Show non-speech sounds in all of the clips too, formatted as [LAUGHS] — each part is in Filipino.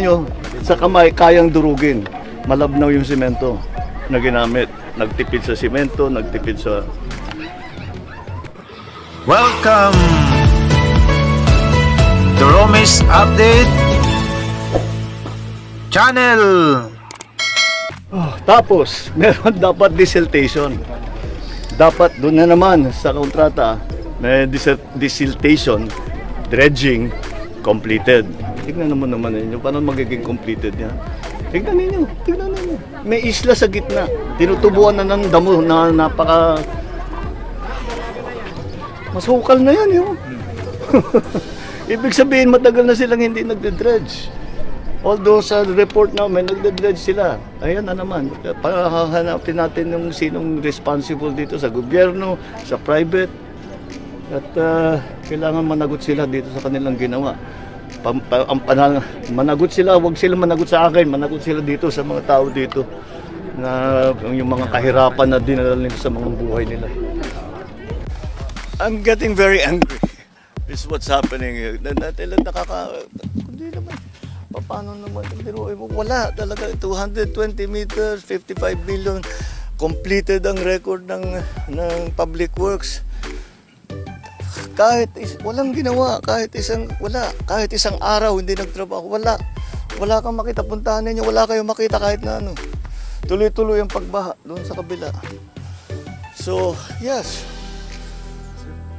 nyo, sa kamay, kayang durugin. Malabnaw yung simento na ginamit. Nagtipid sa simento, nagtipid sa... Welcome to Romis Update Channel. Oh, tapos, [LAUGHS] meron dapat desiltation. Dapat doon na naman sa kontrata, may dis- desiltation, dredging, completed. Tignan naman naman ninyo, paano magiging completed yan? Tignan ninyo, tignan ninyo. May isla sa gitna. Tinutubuan na ng damo na napaka... Masukal na yan, yun. [LAUGHS] Ibig sabihin, matagal na silang hindi nagde-dredge. Although sa report namin, nagde-dredge sila. Ayan na naman. Pahahanapin natin yung sinong responsible dito sa gobyerno, sa private. At ah, kailangan managot sila dito sa kanilang ginawa. Pam, pa, ang panal, managot sila, wag sila managot sa akin, managot sila dito sa mga tao dito na yung mga kahirapan na dinala nila sa mga buhay nila. I'm getting very angry. This is what's happening. Na, na, na, nakaka... Hindi naman. Pa- Paano naman? Mo, Wala talaga. 220 meters, 55 million. Completed ang record ng, ng Public Works. Kahit is, walang ginawa, kahit isang wala, kahit isang araw hindi nagtrabaho, wala. Wala kang makita puntahan ninyo, wala kayong makita kahit na ano. Tuloy-tuloy ang pagbaha doon sa kabila. So, yes.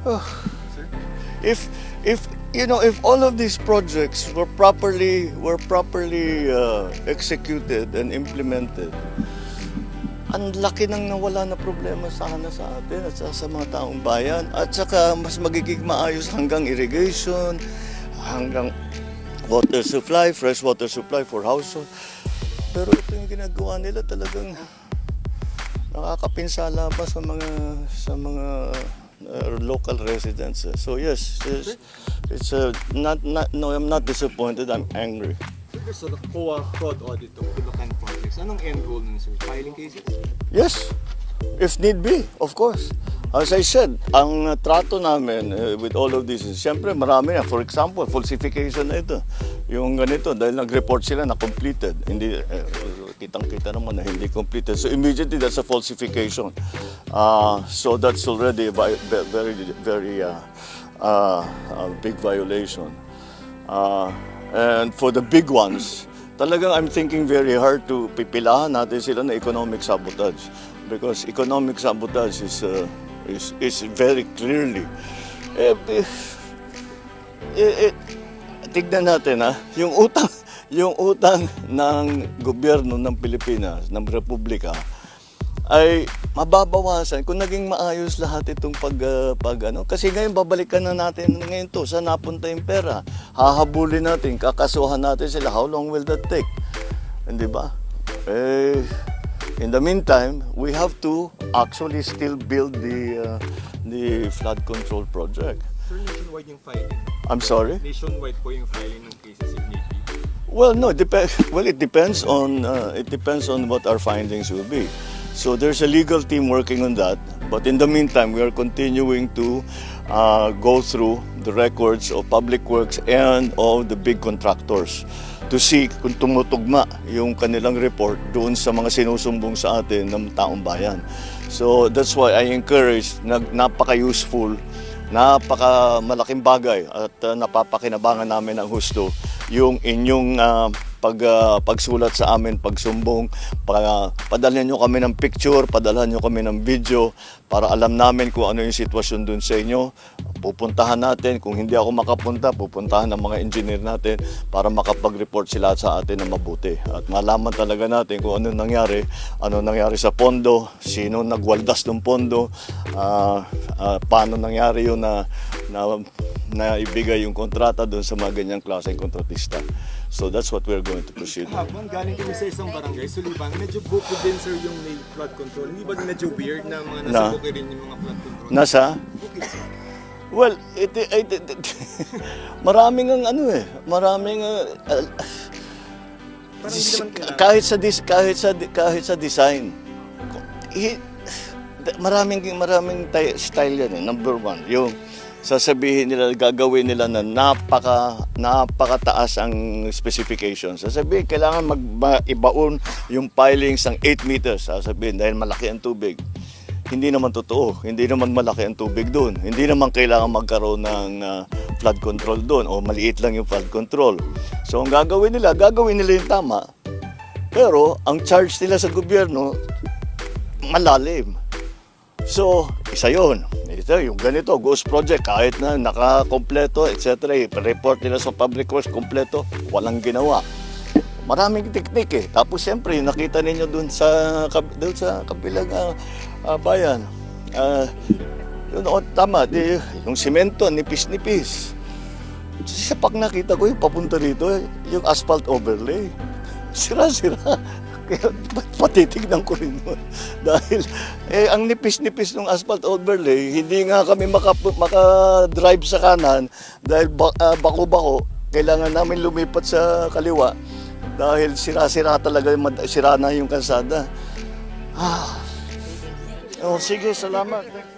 Oh. If if you know if all of these projects were properly were properly uh, executed and implemented, ang laki nang nawala na problema sana sa atin at sa, sa mga taong bayan at saka mas magiging maayos hanggang irrigation, hanggang water supply, fresh water supply for household. Pero ito yung ginagawa nila talagang nakakapinsala pa sa mga sa mga uh, local residents. So yes, yes it's uh, not, not no I'm not disappointed, I'm angry. Sir, the COA fraud audit projects, anong end goal nun, sir? Filing cases? Yes, if need be, of course. As I said, ang trato namin uh, with all of this is, siyempre marami na. For example, falsification na ito. Yung ganito, dahil nag-report sila na completed. Hindi, uh, kitang-kita naman na hindi completed. So immediately, that's a falsification. Uh, so that's already a very, very uh, uh, uh, big violation. Uh, and for the big ones, talagang I'm thinking very hard to pipilahan natin sila na economic sabotage. Because economic sabotage is, uh, is, is very clearly, eh, eh, eh, tignan natin ha, yung utang, [LAUGHS] yung utang ng gobyerno ng Pilipinas, ng Republika, ay mababawasan kung naging maayos lahat itong pag, uh, pag ano. Kasi ngayon babalikan na natin ngayon to, saan napunta yung pera. Hahabulin natin, kakasuhan natin sila. How long will that take? Hindi ba? Eh, in the meantime, we have to actually still build the, uh, the flood control project. Sir, nationwide yung filing. I'm sorry? Nationwide po yung filing ng cases if need. Well, no, it dep- well, it depends on uh, it depends on what our findings will be. So there's a legal team working on that. But in the meantime, we are continuing to uh, go through the records of public works and of the big contractors to see kung tumutugma yung kanilang report doon sa mga sinusumbong sa atin ng taong bayan. So that's why I encourage, nag, napaka-useful, napaka malaking bagay at uh, napapakinabangan namin ng husto yung inyong ah, pag, ah, pagsulat sa amin, pagsumbong, para padalhan nyo kami ng picture, padalhan nyo kami ng video para alam namin kung ano yung sitwasyon dun sa inyo. Pupuntahan natin, kung hindi ako makapunta, pupuntahan ng mga engineer natin para makapag-report sila sa atin na mabuti. At malaman talaga natin kung ano nangyari, ano nangyari sa pondo, sino nagwaldas ng pondo, ah, ah, paano nangyari yun na, na, na ibigay yung kontrata doon sa mga ganyang klaseng kontratista. So that's what we're going to proceed. Kahapon, galing kami sa isang barangay, Suliban. Medyo buko din, sir, yung may flood control. Hindi ba medyo weird na mga nasa Na? rin yung mga flood control? Nasa? Sir. Well, it, it, it, it- [LAUGHS] maraming ang ano eh, maraming uh, uh, kahit sa dis, kahit sa kahit sa design. i- maraming maraming style yan eh. Number one, yung sasabihin nila, gagawin nila na napaka, napakataas ang specifications. Sasabihin, kailangan mag-ibaon yung pilings ng 8 meters. Sasabihin, dahil malaki ang tubig. Hindi naman totoo. Hindi naman malaki ang tubig doon. Hindi naman kailangan magkaroon ng ah, flood control doon o maliit lang yung flood control. So ang gagawin nila, gagawin nila yung tama. Pero ang charge nila sa gobyerno, malalim. So, isa yun. Ito, yung ganito, ghost project, kahit na nakakompleto, etc. report nila sa public works, kompleto, walang ginawa. Maraming teknik eh. Tapos siyempre, nakita ninyo dun sa, dun sa kabilang ah, ah, bayan. Ah, yun, oh, tama, di, yung simento, nipis-nipis. Sa pag nakita ko yung papunta rito, eh, yung asphalt overlay. [LAUGHS] Sira-sira. Kaya pat- patitignan ko rin yun. [LAUGHS] Dahil eh, ang nipis-nipis ng asphalt overlay, hindi nga kami maka, maka-drive sa kanan dahil ba, ah, bako-bako. Kailangan namin lumipat sa kaliwa dahil sira-sira talaga, sira na yung kalsada. Ah. Oh, sige, salamat.